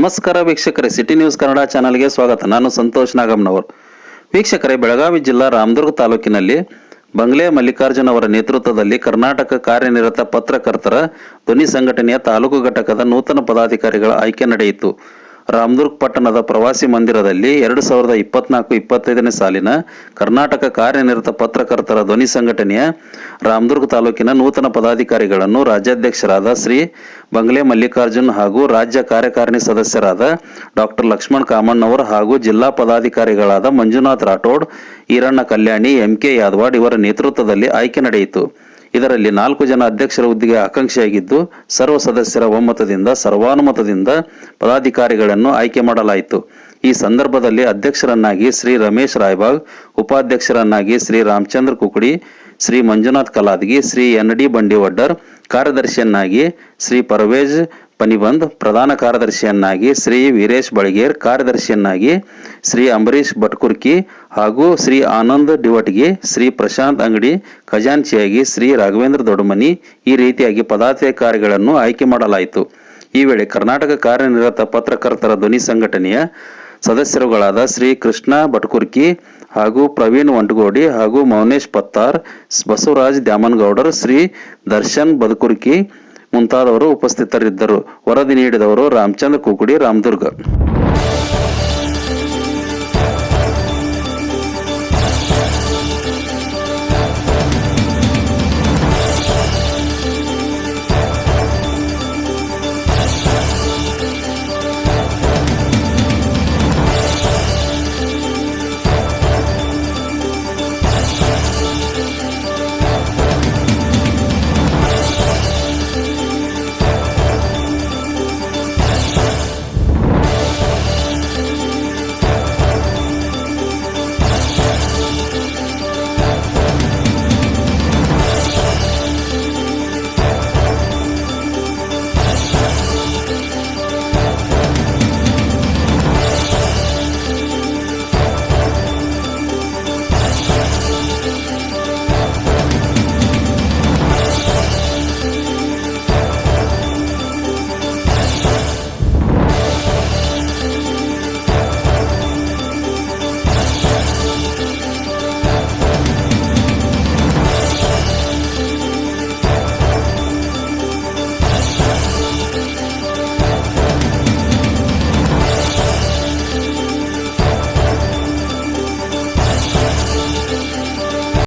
ನಮಸ್ಕಾರ ವೀಕ್ಷಕರೇ city news Kannada ಚಾನಲ್ಗೆ ಸ್ವಾಗತ. ನಾನು ಸಂತೋಷ್ ನಾಗಮ್ನವರ್ ವೀಕ್ಷಕರೇ, ಬೆಳಗಾವಿ ಜಿಲ್ಲಾ ರಾಮದುರ್ಗ ತಾಲೂಕಿನಲ್ಲಿ ಬಂಗ್ಲೆ ಮಲ್ಲಿಕಾರ್ಜುನ್ ಅವರ ನೇತೃತ್ವದಲ್ಲಿ ಕರ್ನಾಟಕ ಕಾರ್ಯನಿರತ ಪತ್ರಕರ್ತರ ಧ್ವನಿ ಸಂಘಟನೆಯ ತಾಲೂಕು ಘಟಕದ ನೂತನ ಪದಾಧಿಕಾರಿಗಳ ಆಯ್ಕೆ ನಡೆಯಿತು. ರಾಮದುರ್ಗ್ ಪಟ್ಟಣದ ಪ್ರವಾಸಿ ಮಂದಿರದಲ್ಲಿ ಎರಡು ಸಾವಿರದ ಇಪ್ಪತ್ನಾಲ್ಕು ಇಪ್ಪತ್ತೈದನೇ ಸಾಲಿನ ಕರ್ನಾಟಕ ಕಾರ್ಯನಿರತ ಪತ್ರಕರ್ತರ ಧ್ವನಿ ಸಂಘಟನೆಯ ರಾಮದುರ್ಗ ತಾಲೂಕಿನ ನೂತನ ಪದಾಧಿಕಾರಿಗಳನ್ನು ರಾಜ್ಯಾಧ್ಯಕ್ಷರಾದ ಶ್ರೀ ಬಂಗ್ಲೆ ಮಲ್ಲಿಕಾರ್ಜುನ್ ಹಾಗೂ ರಾಜ್ಯ ಕಾರ್ಯಕಾರಿಣಿ ಸದಸ್ಯರಾದ ಡಾಕ್ಟರ್ ಲಕ್ಷ್ಮಣ್ ಕಾಮಣ್ಣವರ್ ಹಾಗೂ ಜಿಲ್ಲಾ ಪದಾಧಿಕಾರಿಗಳಾದ ಮಂಜುನಾಥ್ ರಾಠೋಡ್, ಈರಣ್ಣ ಕಲ್ಯಾಣಿ ಎಂಕೆ ಯಾದವಾಡ್ ಇವರ ನೇತೃತ್ವದಲ್ಲಿ ಆಯ್ಕೆ ನಡೆಯಿತು. ಇದರಲ್ಲಿ ನಾಲ್ಕು ಜನ ಅಧ್ಯಕ್ಷರ ಹುದ್ದೆಗೆ ಆಕಾಂಕ್ಷಿಯಾಗಿದ್ದು, ಸರ್ವ ಸದಸ್ಯರ ಒಮ್ಮತದಿಂದ, ಸರ್ವಾನುಮತದಿಂದ ಪದಾಧಿಕಾರಿಗಳನ್ನು ಆಯ್ಕೆ ಮಾಡಲಾಯಿತು. ಈ ಸಂದರ್ಭದಲ್ಲಿ ಅಧ್ಯಕ್ಷರನ್ನಾಗಿ ಶ್ರೀ ರಮೇಶ್ ರಾಯ್ಬಾಗ್, ಉಪಾಧ್ಯಕ್ಷರನ್ನಾಗಿ ಶ್ರೀ ರಾಮಚಂದ್ರ ಕುಕುಡಿ, ಶ್ರೀ ಮಂಜುನಾಥ್ ಕಲಾದ್ಗಿ, ಶ್ರೀ ಎನ್ ಡಿ ಬಂಡಿವಡ್ಡರ್, ಕಾರ್ಯದರ್ಶಿಯನ್ನಾಗಿ ಶ್ರೀ ಪರ್ವೇಜ್ ಪನಿಬಂದ್ ಪ್ರಧಾನ ಕಾರ್ಯದರ್ಶಿಯನ್ನಾಗಿ ಶ್ರೀ ವೀರೇಶ್ ಬಳಗೇರ್, ಕಾರ್ಯದರ್ಶಿಯನ್ನಾಗಿ ಶ್ರೀ ಅಂಬರೀಶ್ ಭಟ್ಕುರ್ಕಿ ಹಾಗೂ ಶ್ರೀ ಆನಂದ್ ಡಿವಟ್ಗಿ ಶ್ರೀ ಪ್ರಶಾಂತ್ ಅಂಗಡಿ ಖಜಾಂಚಿಯಾಗಿ ಶ್ರೀ ರಾಘವೇಂದ್ರ ದೊಡ್ಡಮನಿ ಈ ರೀತಿಯಾಗಿ ಪದಾಧಿಕಾರಿಗಳನ್ನು ಆಯ್ಕೆ ಮಾಡಲಾಯಿತು. ಈ ವೇಳೆ ಕರ್ನಾಟಕ ಕಾರ್ಯನಿರತ ಪತ್ರಕರ್ತರ ಧ್ವನಿ ಸಂಘಟನೆಯ ಸದಸ್ಯರುಗಳಾದ ಶ್ರೀ ಕೃಷ್ಣ ಭಟ್ಕುರ್ಕಿ ಹಾಗೂ ಪ್ರವೀಣ್ ವಂಟಗೋಡಿ ಹಾಗೂ ಮೌನೇಶ್ ಪತ್ತಾರ್, ಬಸವರಾಜ್ ದ್ಯಾಮನ್ಗೌಡರ್, ಶ್ರೀ ದರ್ಶನ್ ಬದುಕುರ್ಕಿ ಮುಂತಾದವರು ಉಪಸ್ಥಿತರಿದ್ದರು. ವರದಿ ನೀಡಿದವರು ರಾಮಚಂದ್ರ ಕುಕುಡಿ ರಾಮದುರ್ಗ.